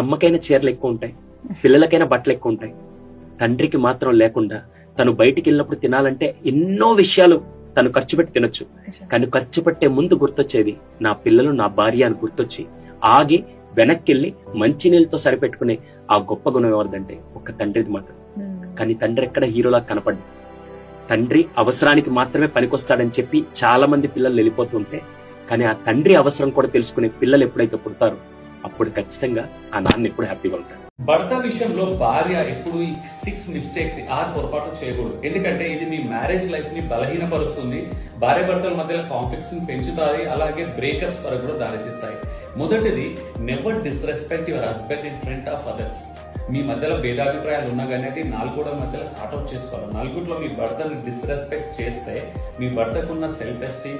అమ్మకైనా చీరలు ఎక్కువ ఉంటాయి పిల్లలకైనా బట్టలు ఎక్కువ ఉంటాయి. తండ్రికి మాత్రం లేకుండా తను బయటికి వెళ్ళినప్పుడు తినాలంటే ఎన్నో విషయాలు తను ఖర్చు పెట్టి తినొచ్చు. కానీ ఖర్చు పెట్టే ముందు గుర్తొచ్చేది నా పిల్లలు నా భార్య అని గుర్తొచ్చి ఆగి వెనక్కి వెళ్ళి మంచినీళ్ళతో సరిపెట్టుకునే ఆ గొప్ప గుణం ఎవరిదంటే ఒక తండ్రిది మాట కానీ తండ్రి ఎక్కడ హీరోలా కనపడ్డు. తండ్రి అవసరానికి మాత్రమే పనికొస్తాడని చెప్పి చాలా మంది పిల్లలు వెళ్ళిపోతుంటే కానీ ఆ తండ్రి అవసరం కూడా తెలుసుకునే పిల్లలు ఎప్పుడైతే పుడతారో అప్పుడు ఖచ్చితంగా ఆ నాన్న ఎప్పుడు హ్యాపీగా ఉంటాడు. భర్త విషయంలో భార్య ఎప్పుడు ఈ సిక్స్ మిస్టేక్స్ ఆరు పొరపాటు చేయకూడదు. ఎందుకంటే ఇది మీ మ్యారేజ్ లైఫ్ని బలహీనపరుస్తుంది. భార్య భర్తల మధ్యలో కాన్ఫ్లిక్ట్స్ని పెంచుతాయి. అలాగే బ్రేకప్స్ వరకు కూడా దారితీస్తాయి. మొదటిది never disrespect your husband in front of others మీ మధ్యలో భేదాభిప్రాయాలు ఉన్నా కానీ అది నాలుగోడ మధ్యలో సార్ట్అవుట్ చేసుకోవాలి. నలుగురిలో మీ భర్తని డిస్రెస్పెక్ట్ చేస్తే మీ భర్తకున్న సెల్ఫ్ ఎస్టీమ్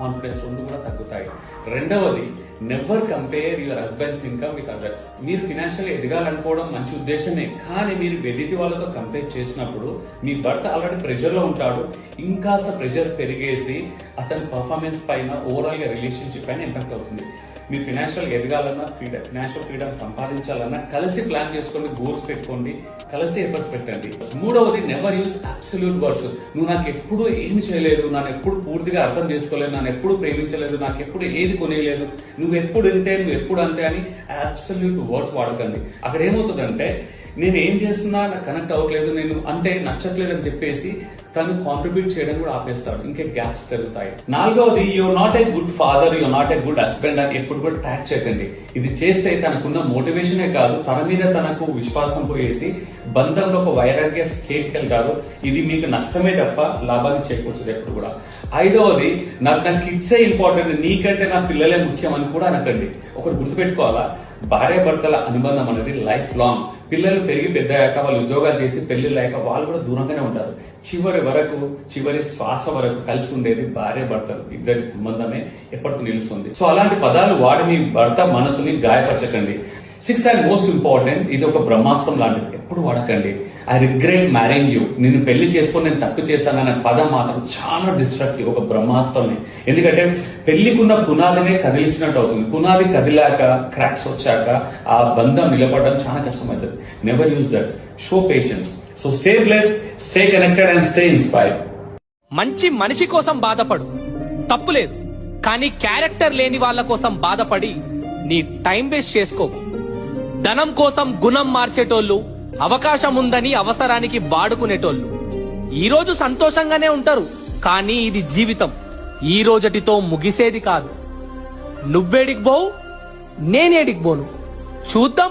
కాన్ఫిడెన్స్ రెండు కూడా తగ్గుతాయి. రెండవది never compare your husband's income with others మీరు ఫినాన్షియల్ ఎదగాలనుకోవడం మంచి ఉద్దేశమే కానీ మీరు వెలితి వాళ్ళతో కంపేర్ చేసినప్పుడు మీ భర్త ఆల్రెడీ ప్రెషర్లో ఉంటాడు ఇంకాస్త ప్రెషర్ పెరిగేసి అతని పర్ఫార్మెన్స్ పైన ఓవరాల్గా రిలేషన్షిప్ పైన ఇంపాక్ట్ అవుతుంది. మీరు ఫినాన్షియల్ ఎదగాలన్నా ఫ్రీడమ్ ఫినాన్షియల్ ఫ్రీడమ్ సంపాదించాలన్నా కలిసి ప్లాన్ చేసుకోండి గోల్స్ పెట్టుకోండి కలిసి ఎఫర్ట్స్ పెట్టండి. మూడవది నెవర్ యూస్ అబ్సల్యూట్ వర్డ్స్ నువ్వు నాకు ఎప్పుడు ఏమి చేయలేదు నన్ను ఎప్పుడు పూర్తిగా అర్థం చేసుకోలేదు నన్ను ఎప్పుడు ప్రేమించలేదు నాకు ఎప్పుడు ఏది కొనేయలేదు నువ్వు ఎప్పుడు ఇంతే నువ్వు ఎప్పుడు అంతే అని అబ్సల్యూట్ వర్డ్స్ వాడకండి. అక్కడ ఏమవుతుందంటే నేను ఏం చేస్తున్నా నాకు కనెక్ట్ అవ్వట్లేదు నేను అంటే నచ్చట్లేదు అని చెప్పేసి తను కాంట్రిబ్యూట్ చేయడం కూడా ఆపేస్తాడు. ఇంకా గ్యాప్స్ జరుగుతాయి నాలుగవది you not a good father you not a good husband అని ఎప్పుడు కూడా ట్యాక్ చేయకండి. ఇది చేస్తే తనకున్న మోటివేషనే కాదు తన మీద తనకు విశ్వాసం పోయేసి బంధంలో ఒక వైరాగ్య స్టేట్ వెళ్తారు ఇది మీకు నష్టమే తప్ప లాభాన్ని చేకూర్చదు ఎప్పుడు కూడా. ఐదవది నాకు నా కిడ్సే ఇంపార్టెంట్ నీకంటే నా పిల్లలే ముఖ్యం అని కూడా అనకండి. ఒకటి గుర్తుపెట్టుకోవాలా? భార్య భర్తల అనుబంధం అనేది లైఫ్ లాంగ్ పిల్లలు పెరిగి పెద్దయ్యాక వాళ్ళు ఉద్యోగాలు చేసి పెళ్ళి లేక వాళ్ళు కూడా దూరంగానే ఉంటారు. చివరి వరకు చివరి శ్వాస వరకు కలిసి ఉండేది భార్య భర్తలు. ఇద్దరి సంబంధమే ఎప్పటికీ నిలుస్తుంది. సో అలాంటి పదాలు వాడి మీ భర్త మనసుని గాయపరచకండి. సిక్స్ అండ్ మోస్ట్ ఇంపార్టెంట్ ఇది ఒక బ్రహ్మాస్త్రం లాంటిది. ఎప్పుడు వాడకండి. ఐ రిగ్రెట్ మ్యారింగ్ యూ నిన్ను పెళ్ళి చేసుకొని నేను తప్పు చేశాననే పదం మాత్రం చాలా డిస్ట్రక్టివ్ ఒక బ్రహ్మాస్త్రమే ఎందుకంటే పెళ్ళికున్న పునాదినే కదిలించినట్టు అవుతుంది. పునాది కదిలాక క్రాక్స్ వచ్చాక ఆ బంధం నిలబడడం చాలా కష్టమవుతుంది. Never use that show patience so stay bless stay connected and stay inspired మంచి మనిషి కోసం బాధపడు. తప్పులేదు కానీ క్యారెక్టర్ లేని వాళ్ళ కోసం బాధపడి నీ టైం వేస్ట్ చేసుకోకు. ధనం కోసం గుణం మార్చేటోళ్ళు అవకాశం ఉందని అవసరానికి బాడుకునేటోళ్ళు ఈ రోజు సంతోషంగానే ఉంటారు కానీ ఇది జీవితం. ఈ రోజటితో ముగిసేది కాదు. నువ్వేడికి పోవు నేనేడికి పోను. చూద్దాం.